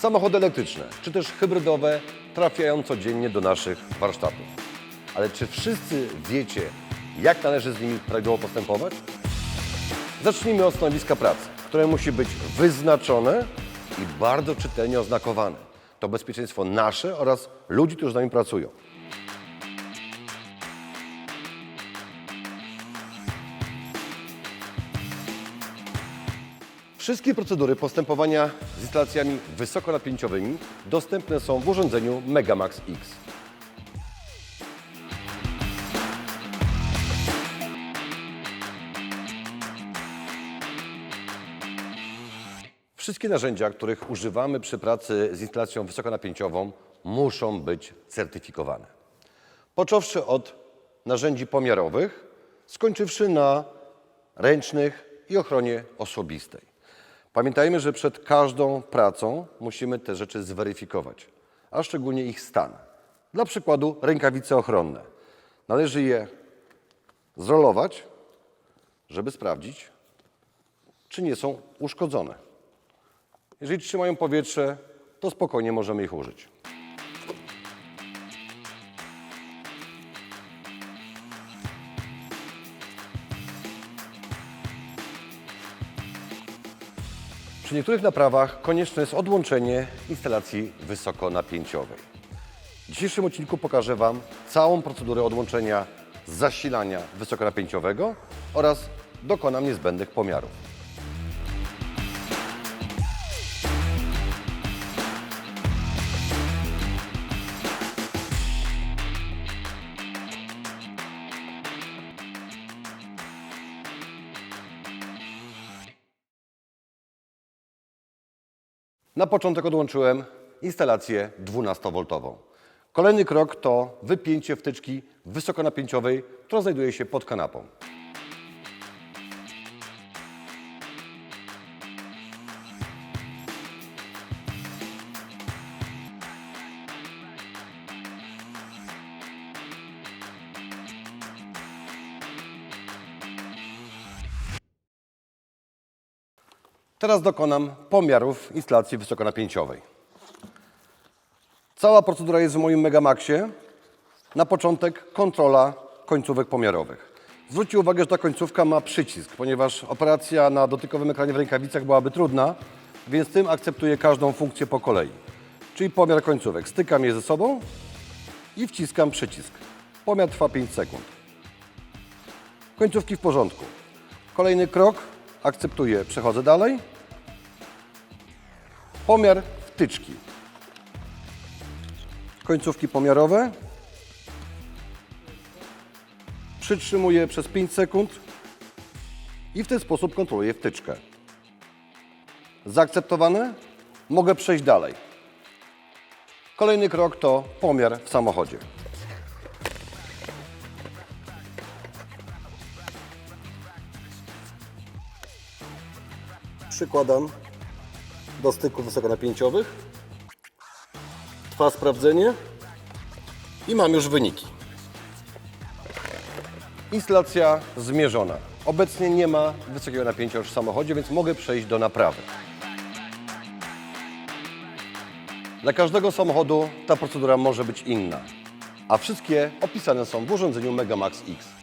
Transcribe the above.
Samochody elektryczne, czy też hybrydowe, trafiają codziennie do naszych warsztatów. Ale czy wszyscy wiecie, jak należy z nimi prawidłowo postępować? Zacznijmy od stanowiska pracy, które musi być wyznaczone i bardzo czytelnie oznakowane. To bezpieczeństwo nasze oraz ludzi, którzy z nami pracują. Wszystkie procedury postępowania z instalacjami wysokonapięciowymi dostępne są w urządzeniu Megamax X. Wszystkie narzędzia, których używamy przy pracy z instalacją wysokonapięciową, muszą być certyfikowane. Począwszy od narzędzi pomiarowych, skończywszy na ręcznych i ochronie osobistej. Pamiętajmy, że przed każdą pracą musimy te rzeczy zweryfikować, a szczególnie ich stan. Dla przykładu rękawice ochronne. Należy je zrolować, żeby sprawdzić, czy nie są uszkodzone. Jeżeli trzymają powietrze, to spokojnie możemy ich użyć. Przy niektórych naprawach konieczne jest odłączenie instalacji wysokonapięciowej. W dzisiejszym odcinku pokażę Wam całą procedurę odłączenia zasilania wysokonapięciowego oraz dokonam niezbędnych pomiarów. Na początek odłączyłem instalację 12V. Kolejny krok to wypięcie wtyczki wysokonapięciowej, która znajduje się pod kanapą. Teraz dokonam pomiarów instalacji wysokonapięciowej. Cała procedura jest w moim Megamaxie. Na początek kontrola końcówek pomiarowych. Zwróćcie uwagę, że ta końcówka ma przycisk, ponieważ operacja na dotykowym ekranie w rękawicach byłaby trudna, więc tym akceptuję każdą funkcję po kolei. Czyli pomiar końcówek. Stykam je ze sobą i wciskam przycisk. Pomiar trwa 5 sekund. Końcówki w porządku. Kolejny krok. Akceptuję, przechodzę dalej. Pomiar wtyczki. Końcówki pomiarowe. Przytrzymuję przez 5 sekund i w ten sposób kontroluję wtyczkę. Zaakceptowane? Mogę przejść dalej. Kolejny krok to pomiar w samochodzie. Przykładam do styków wysokonapięciowych. Trwa sprawdzenie i mam już wyniki. Instalacja zmierzona. Obecnie nie ma wysokiego napięcia już w samochodzie, więc mogę przejść do naprawy. Dla każdego samochodu ta procedura może być inna, a wszystkie opisane są w urządzeniu Megamax X.